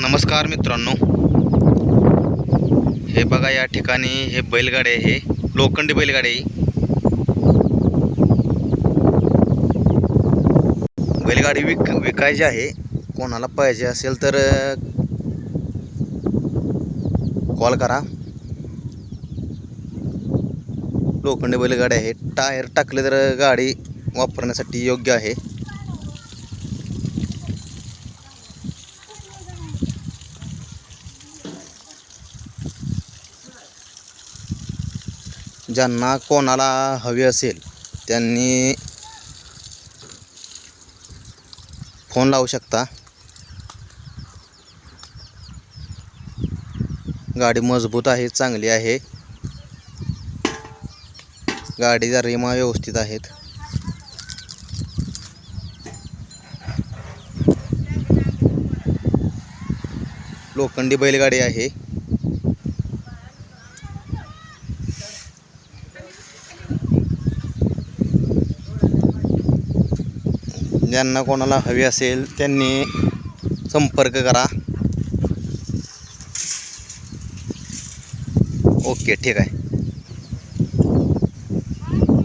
नमस्कार मित्रांनो. हे बघा या ठिकाणी हे बैलगाडी आहे. लोखंडी बैलगाडी. आहे. बैलगाडी विक विकायची आहे. कोणाला पाहिजे असेल तर कॉल करा. लोखंडी बैलगाडी आहे. टायर टाकले तर गाडी वापरण्यासाठी योग्य आहे. ज्यांना कोणाला हवी असेल त्यांनी फोन लावू शकता. गाडी मजबूत आहे चांगली आहे. गाडीचा रिमा व्यवस्थित आहेत. लोखंडी बैलगाडी आहे. ज्यांना कोणाला हवी असेल त्यांनी संपर्क करा. ओके ठीक आहे.